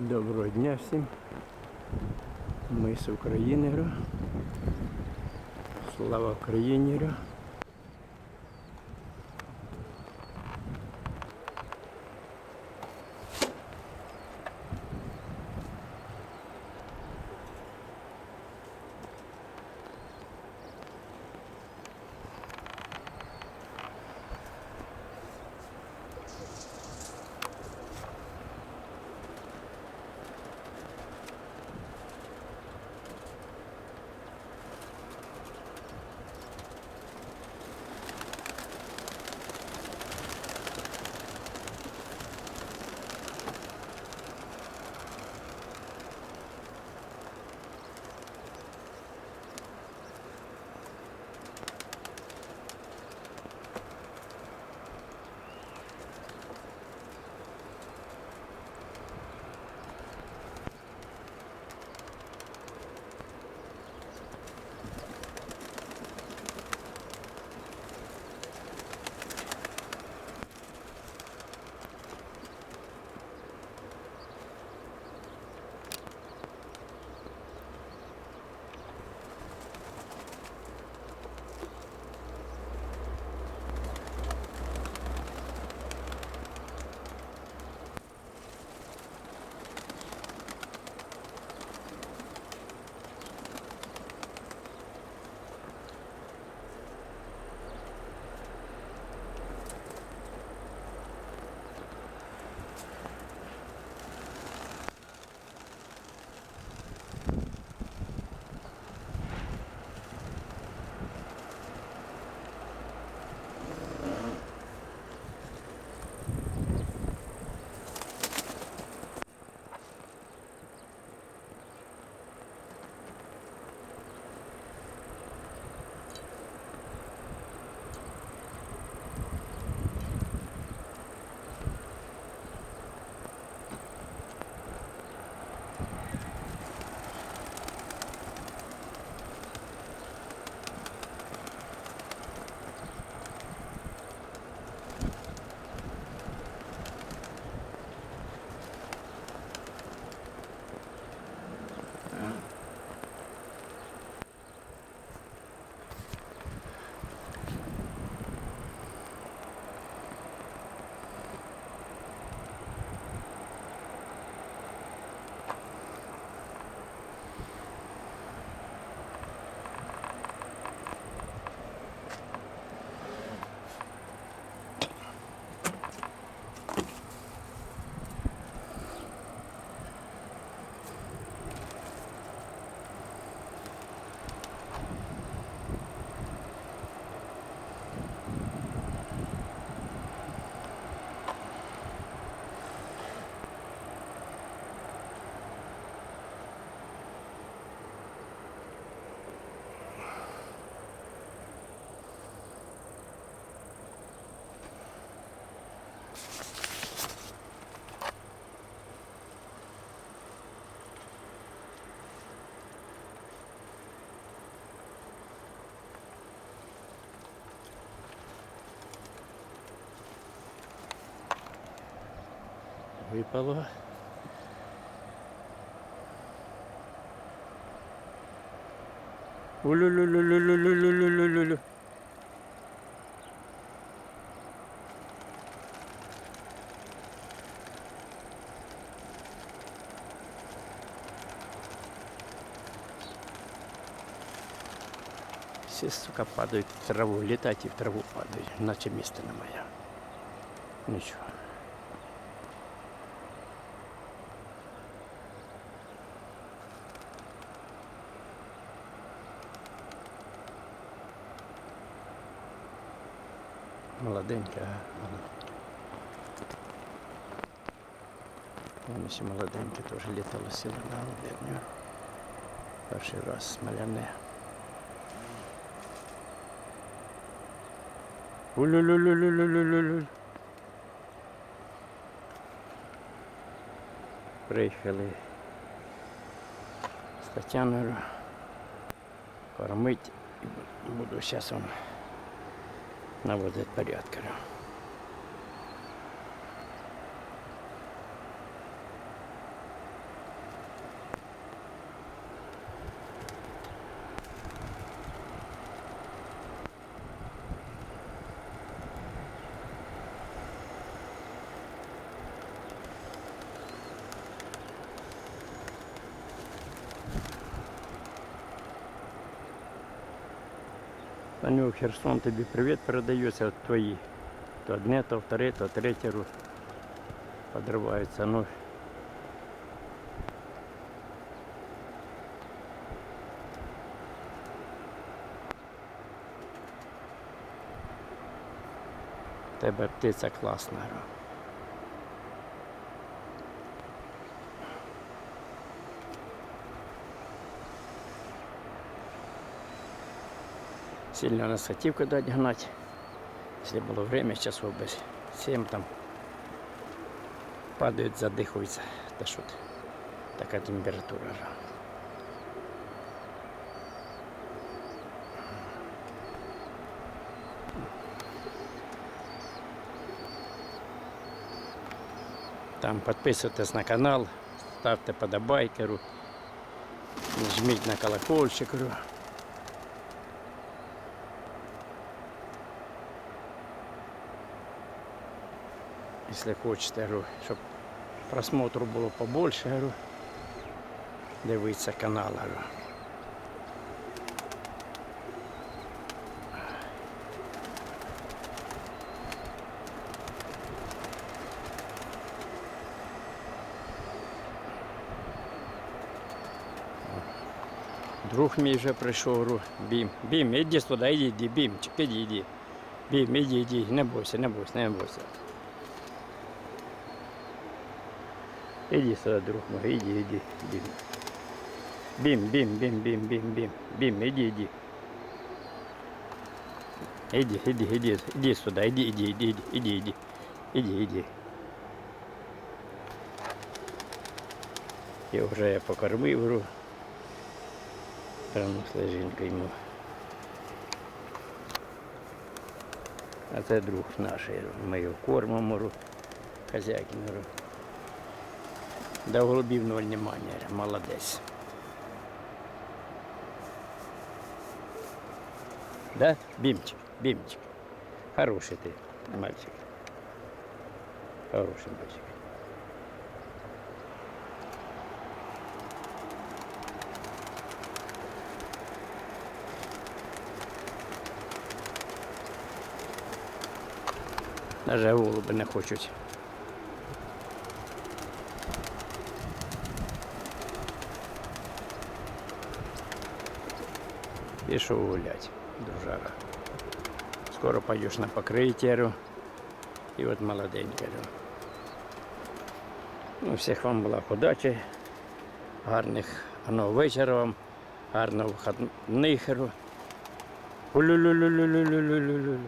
Доброго дня всім. Ми з України. Слава Україні. Випало. Улю-лю-лю-лю-лю-лю-лю-лю-лю. Всі, сука, падають в траву, літають і в траву падають, наче міста немає. Нічого. Молоденька, молоденька. Вони ще молоденькі, теж літало сіли на обідню. Перший раз смоляне. Улю-лю-лю-лю-лю-лю-лю. Приїхали з Тетяною кормить. Буду зараз вам наводить порядка. Таню, Херсон тобі привіт передається от твої. То одне, то вторе, то третє ру. Подриваються. Ну, тебе птиця класна. Сильно нас хотів куди гнати. Если было время, часов без 7 там падают, задыхаются. Да что ты, такая температура. же. Там підписуйтесь на канал, ставте подобайки, ру, жміть на колокольчик. Если хочете, говорю, щоб просмотру було побольше, говорю, дивіться канал. Говорю. Друг мій вже прийшов, говорю, бім, бім, іди сюди, іди, іди, іди. Бім, іди, іди, не бойся, не бойся, не бойся. Іди сюди, друг мой, іди, іди, бім. Бім, бім, бім, бім, бім, бім. Бім, іди, іди. Іди, іди, іди, іди сюди, іди, іди, іди, іди, іди, іди, іди, іди. І вже я покормив гру. Принесла жінка йому. А це друг наш, ми його кормимо, хазяйки. До голубів ноль внимання, молодець. Да? Бімчик, бімчик. Хороший ти, мальчик. Хороший мальчик. Даже голуби не хочуть. Пішов гулять, дружара. Скоро пойдешь на покриття. І от молоденька. Ну, всіх вам була удачі, гарних гарного вечора вам, гарного вихідних. Улю-лю-лю-лю-лю-лю-лю-лю.